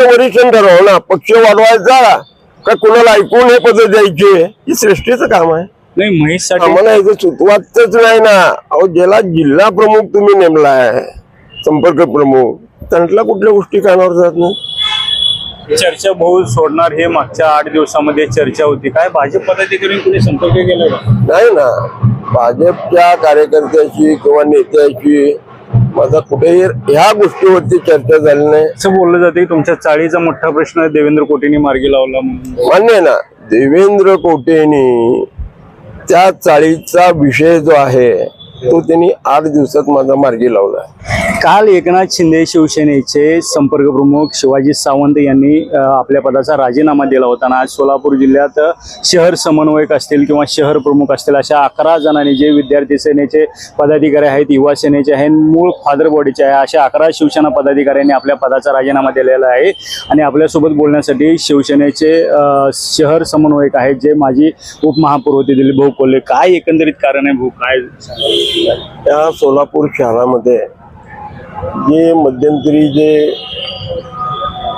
वरिष्ठ ठरव ना पक्ष वाढवायचा का कुणाला ऐकून हे पद द्यायचे? हे श्रेष्ठीचं काम आहे. नाही महेश आम्हाला याचं सुतवाचच नाही ना. अहो ज्याला जिल्हा प्रमुख तुम्ही नेमलाय संपर्क प्रमुख त्यांना कुठल्या गोष्टी कानावर जात नाही? चर्चा भाऊ सोडणार हे मागच्या आठ दिवसामध्ये चर्चा होती. काय भाजप पदाधिकारी कुणी संपर्क केला का? नाही ना. भाजपच्या कार्यकर्त्याशी किंवा नेत्याशी माझा कुठेही ह्या गोष्टीवरती चर्चा झाली नाही. असं बोललं जाते की तुमच्या चाळीचा मोठा प्रश्न देवेंद्र कोटेंनी मार्गी लावला म्हणून. मान्य आहे ना देवेंद्र कोटेनी त्या चाळीचा विषय जो आहे तो त्यांनी आठ दिवसात माझा मार्गी लावला. काल एकनाथ शिंदे शिवसेनेचे संपर्क प्रमुख शिवाजी सावंत यांनी आपल्या पदाचा राजीनामा दिला होता आणि आज सोलापूर जिल्ह्यात शहर समन्वयक असतील किंवा शहर प्रमुख असतील अशा अकरा जणांनी जे विद्यार्थी सेनेचे पदाधिकारी आहेत युवा सेनेचे आहेत मूळ फादर बॉडीचे आहे अशा अकरा शिवसेना पदाधिकाऱ्यांनी आपल्या पदाचा राजीनामा दिलेला आहे. आणि आपल्यासोबत बोलण्यासाठी शिवसेनेचे शहर समन्वयक आहेत जे माजी उपमहापौर दिलीप भाऊ कोल्हे. काय एकंदरीत कारण आहे भाऊ? काय त्या सोलापूर शहरामध्ये जे मध्यंतरी जे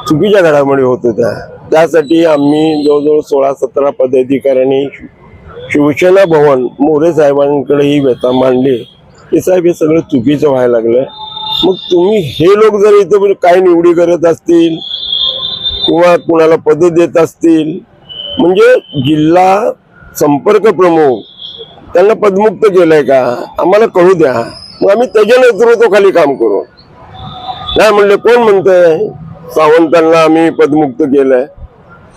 चुकीच्या घडामोडी होत होत्या त्यासाठी आम्ही जवळजवळ सोळा सतरा पदाधिकाऱ्यांनी शिवसेना भवन मोरे साहेबांकडे ही व्यथा मांडली. की साहेब हे सगळं चुकीचं व्हायला लागलं मग तुम्ही हे लोक जर इथं म्हणजे काय निवडी करत असतील किंवा कुणाला पद देत असतील म्हणजे जिल्हा संपर्क प्रमुख त्यांना पदमुक्त केलंय का? आम्हाला कळू द्या. मग आम्ही त्याच्या नेतृत्वाखाली काम करू. नाही म्हणले कोण म्हणतंय? सावंतांना आम्ही पदमुक्त केलंय.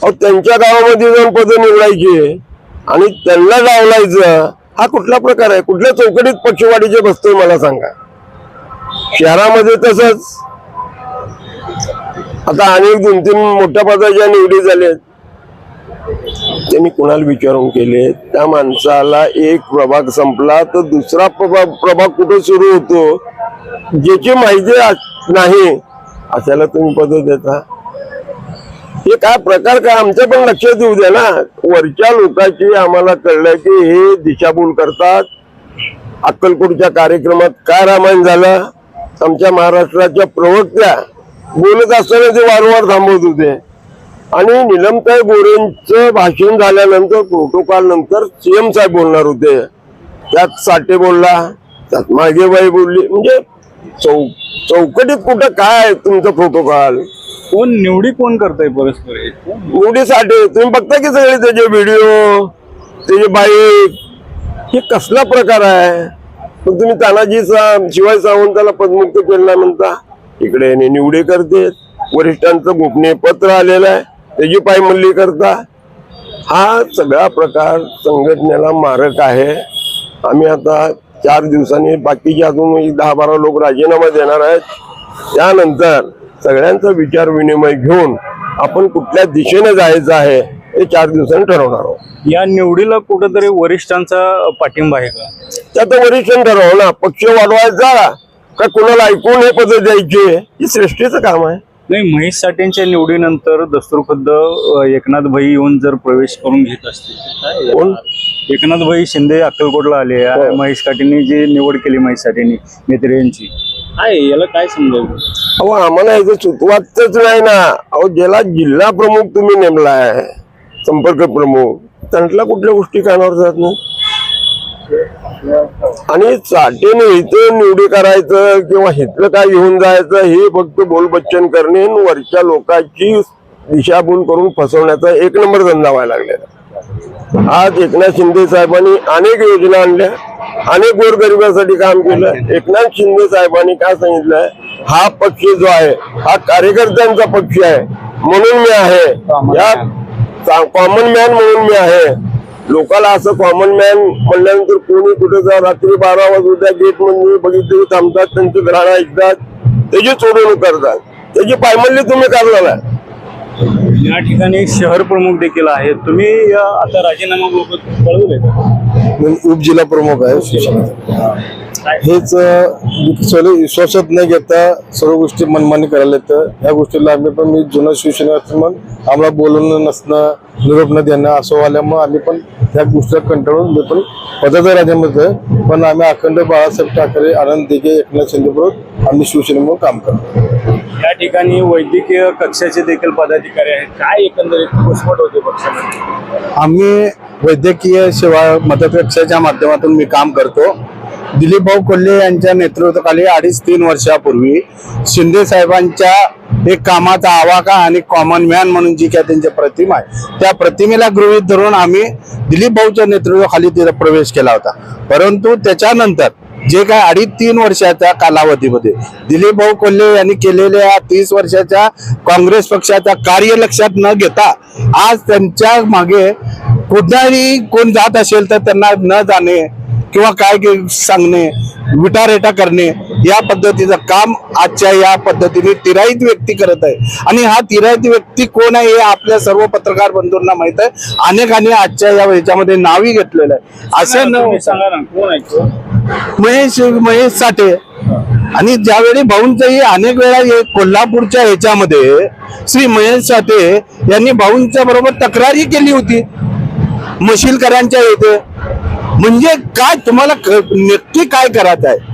अहो त्यांच्या गावामध्ये जाऊन पद निवडायची आणि त्यांना डावलायचं हा कुठला प्रकार आहे? कुठल्या चौकटीत पक्षवाढीचे बसतोय मला सांगा. शहरामध्ये तसंच. आता अनेक दोन तीन मोठ्या पदाच्या निवडी झाल्यात. मी कुणाला विचारून केले त्या माणसाला एक प्रभाग संपला तर दुसरा प्रभाग प्रभाग कुठे सुरू होतो ज्याची माहिती नाही अशाला तुम्ही पद देता. हे काय प्रकार काय आमच्या पण लक्षात येऊ द्या ना. वरच्या लोकांची आम्हाला कळलं की हे दिशाभूल करतात. अक्कलकोटच्या कार्यक्रमात काय रामायण झालं? आमच्या महाराष्ट्राच्या प्रवक्त्या बोलत असताना ते वारंवार थांबवत होते. आणि निलमताई गोरेंचं भाषण झाल्यानंतर प्रोटोकॉल नंतर सीएम साहेब बोलणार होते. त्यात साठे बोलला त्यात मागेबाई बोलली. म्हणजे चौ चौकटीत कुठं काय आहे तुमचं प्रोटोकॉल कोण निवडी कोण करताय परस्पर? एवढे साठे. तुम्ही बघता की सगळे त्याचे व्हिडिओ त्याचे बाईक हे कसला प्रकार आहे? पण तुम्ही तानाजी सा- शिवाय सावंताला पदमुक्त केलं म्हणता. इकडे निवडे करते. वरिष्ठांचं गोपनीय पत्र आलेलं आहे. त्याची पायमल्ली करता हा सगळा प्रकार संघटनेला मारक आहे. आम्ही आता चार दिवसांनी बाकीचे अजून एक दहा बारा लोक राजीनामा देणार आहेत. त्यानंतर सगळ्यांचा विचार विनिमय घेऊन आपण कुठल्या दिशेने जायचं आहे हे चार दिवसांनी ठरवणार आहोत. या निवडीला कुठंतरी वरिष्ठांचा पाठिंबा आहे का? त्यात वरिष्ठ ठरव ना पक्ष वाढवायचा का? कुणाला ऐकून हे पद द्यायचे? हे श्रेष्ठीचं काम आहे. नाही महेश साठेंच्या निवडीनंतर दस्तूरखुद्द एकनाथ भाई येऊन जर प्रवेश करून घेत असतील? एकनाथ भाई शिंदे अक्कलकोटला आले आहे. हो. महेश साठेंनी जी निवड केली महेश साठेंनी नेत्रे यांची काय याला काय समजावं अहो आम्हाला याचं सुतवाचच नाही ना अहो ज्याला जिल्हा प्रमुख तुम्ही नेमलाय संपर्क प्रमुख त्यांना कुठल्या गोष्टी कानावर जात नाही आणि चाटेने इथं निवडी करायचं किंवा हिथलं काय घेऊन जायचं हे फक्त बोलबच्चन करणे वरच्या लोकांची दिशाभूल करून फसवण्याचा एक नंबर धंदा व्हायला लागलेला. आज एकनाथ शिंदे साहेबांनी अनेक योजना आणल्या अनेक गोरगरिबासाठी काम केलं. एकनाथ शिंदे साहेबांनी काय सांगितलंय? हा पक्ष जो आहे हा कार्यकर्त्यांचा पक्ष आहे म्हणून मी आहे. या कॉमन मॅन म्हणून मी आहे. लोकाला असं कॉमन मॅन म्हणल्यानंतर कोणी कुठे जा रात्री बारा वाजता गेट म्हणजे बघितले थांबतात त्यांची घराणा ऐकतात त्याची चोरवणूक करतात. त्याची पायमल्ली तुम्ही करणार या ठिकाणी शहर प्रमुख देखील आहेत. तुम्ही आता राजीनामा कळवले का उपजिल्हा प्रमुख आहे शिवसेना. हेच विश्वासात न घेता सर्व गोष्टी मनमानी करायला येतं. ह्या गोष्टीला आम्ही पण मी जुनं शिवसेना मग आम्हाला बोलणं नसणं निरोप न देणं असं वाल्यामुळे आम्ही पण ह्या गोष्टीला कंटाळून मी पण पदाचा राजामध्ये पण आम्ही अखंड बाळासाहेब ठाकरे आनंद दिघे एकनाथ शिंदे बरोबर आम्ही शिवसेनेमुळे काम करतो. या ठिकाणी वैद्यकीय कक्षाचे देखील पदाधिकारी आहेत. काय एकंदरीत घुसमट होते पक्षामध्ये? आम्ही वैद्यकीय सेवा मदत कक्षाच्या माध्यमातून मी काम करतो. दिलीप भाऊ कोल्हे यांच्या नेतृत्वाखाली अडीच तीन वर्षापूर्वी शिंदे साहेबांच्या एक कामाचा आवाका आणि कॉमन मॅन म्हणून जी काय त्यांची प्रतिमा आहे त्या प्रतिमेला गृहीत धरून आम्ही दिलीप भाऊच्या नेतृत्वाखाली तिथे प्रवेश केला होता. परंतु त्याच्यानंतर जे काय अडीच तीन वर्षाच्या कालावधीमध्ये दिलीप भाऊ कोल्हे यांनी केलेल्या तीस वर्षाच्या काँग्रेस पक्षाचा कार्य लक्षात न घेता आज त्यांच्या मागे कुठलाही कोण जात असेल तर त्यांना न जाणे किंवा काय के- सांगणे विटारेटा करणे या पद्धतीचं काम आजच्या या पद्धतीने तिराईत व्यक्ती करत आहे. आणि हा तिराईत व्यक्ती कोण आहे हे आपल्या सर्व पत्रकार बंधूंना माहीत आहे. अनेकांनी आजच्या या ह्याच्यामध्ये नावही घेतलेलं आहे. असं? महेश महेश साठे. आणि ज्यावेळी भाऊंचंही अनेक वेळा कोल्हापूरच्या ह्याच्यामध्ये श्री महेश साठे यांनी भाऊंच्या बरोबर तक्रारही केली होती. मशीलकरांच्या येथे म्हणजे काय तुम्हाला क- नक्की काय करायचं आहे?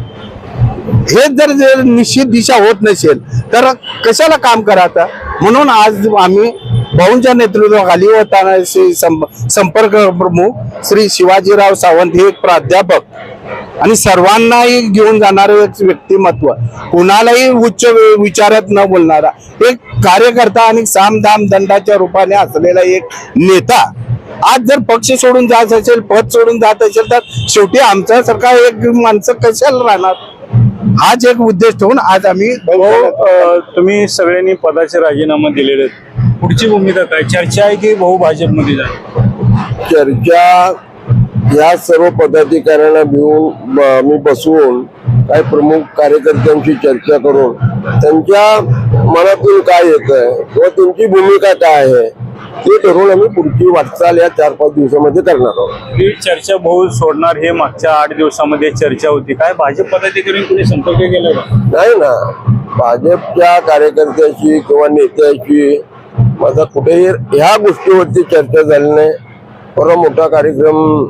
हे जर जर निश्चित दिशा होत नसेल तर कशाला काम करायचं? म्हणून आज आम्ही भाऊंच्या नेतृत्वाखाली होताना श्री सं- संपर्क प्रमुख श्री शिवाजीराव सावंत हे एक प्राध्यापक आणि सर्वांनाही घेऊन जाणारे एक व्यक्तिमत्व कुणालाही उच्च विचारात न बोलणारा एक कार्यकर्ता आणि सामधाम दंडाच्या रूपाने असलेला एक नेता आज जर पक्ष सोडून जात असेल पद सोडून जात असेल तर शेवटी आमच्यासारखा एक माणसं कशाला राहणार? हाच एक उद्देश ठेवून आज आम्ही अ, तुम्ही सगळ्यांनी पदाचे राजीनामा दिलेले आहेत. पुढची भूमिका काय? चर्चा आहे की भाऊ भाजपमध्ये जाईल? चर्चा या सर्व पदाधिकाऱ्यांना घेऊन ब- मी बसवून काही प्रमुख कार्यकर्त्यांशी चर्चा करून त्यांच्या मनातून काय येत आहे किंवा त्यांची भूमिका काय आहे? ते ठरवून आम्ही पुढची वाटचाल या चार पाच दिवसामध्ये करणार आहोत. ही चर्चा भाऊ सोडणार हे मागच्या आठ दिवसामध्ये चर्चा होती. काय भाजप पदाधिकारी कुणी संपर्क केला का नाही ना. भाजपच्या कार्यकर्त्याशी किंवा नेत्याशी माझा कुठेही ह्या गोष्टीवरती चर्चा झाली नाही. परवा मोठा कार्यक्रम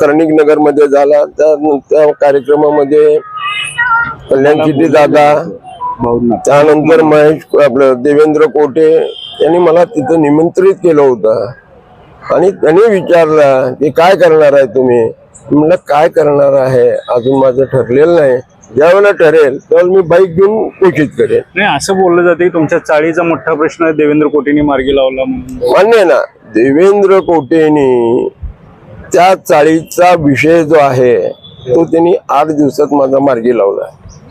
कर्णिक नगरमध्ये झाला. त्या कार्यक्रमामध्ये कल्याण दादा त्यानंतर महेश आपलं देवेंद्र कोटे यांनी मला तिथं निमंत्रित केलं होतं. आणि त्यांनी विचारलं की काय करणार आहे तुम्ही? म्हणलं काय करणार आहे? अजून माझं ठरलेलं नाही. ज्यावेळेला ठरेल त्यावेळेला मी बाईक घेऊन घोषित करेन. नाही असं बोललं जाते की तुमच्या चाळीचा मोठा प्रश्न देवेंद्र कोटेंनी मार्गी लावला म्हणून. मान्य आहे ना? देवेंद्र कोटेनी त्या चाळीचा विषय जो आहे तो त्यांनी आठ दिवसात माझा मार्गी लावला.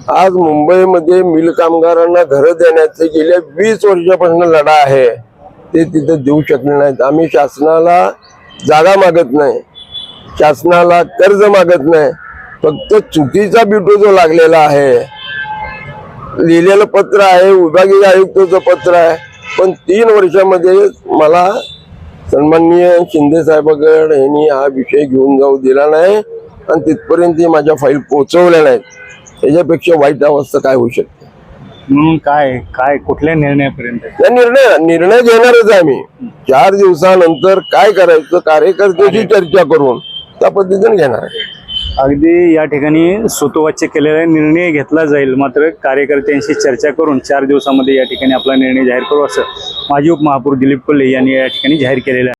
आज मुंबईमध्ये मिल कामगारांना घरं देण्याचे गेल्या वीस वर्षापासून लढा आहे. ते तिथं देऊ शकले नाहीत. आम्ही शासनाला जागा मागत नाही. शासनाला कर्ज मागत नाही. फक्त चुकीचा बिटो जो लागलेला आहे लिहिलेलं पत्र आहे विभागीय आयुक्ताचं पत्र आहे. पण तीन वर्षामध्ये मला सन्माननीय शिंदे साहेबाकडे यांनी हा विषय घेऊन जाऊ दिला नाही आणि तिथपर्यंत ते माझ्या फाईल पोचवल्या नाहीत. त्याच्यापेक्षा वाईट अवस्था काय होऊ शकते? म्हणून काय काय कुठल्या निर्णयापर्यंत? त्या निर्णय निर्णय घेणारच आहे आम्ही. चार दिवसानंतर काय करायचं कार्यकर्त्याशी चर्चा करून त्या पद्धतीने घेणार आहे. अगदी या ठिकाणी सुतोवाच्य केलेला निर्णय घेतला जाईल. मात्र कार्यकर्त्यांशी चर्चा करून चार दिवसामध्ये या ठिकाणी आपला निर्णय जाहीर करू असं माजी उपमहापौर दिलीप कोल्हे यांनी या ठिकाणी जाहीर केलेलं आहे.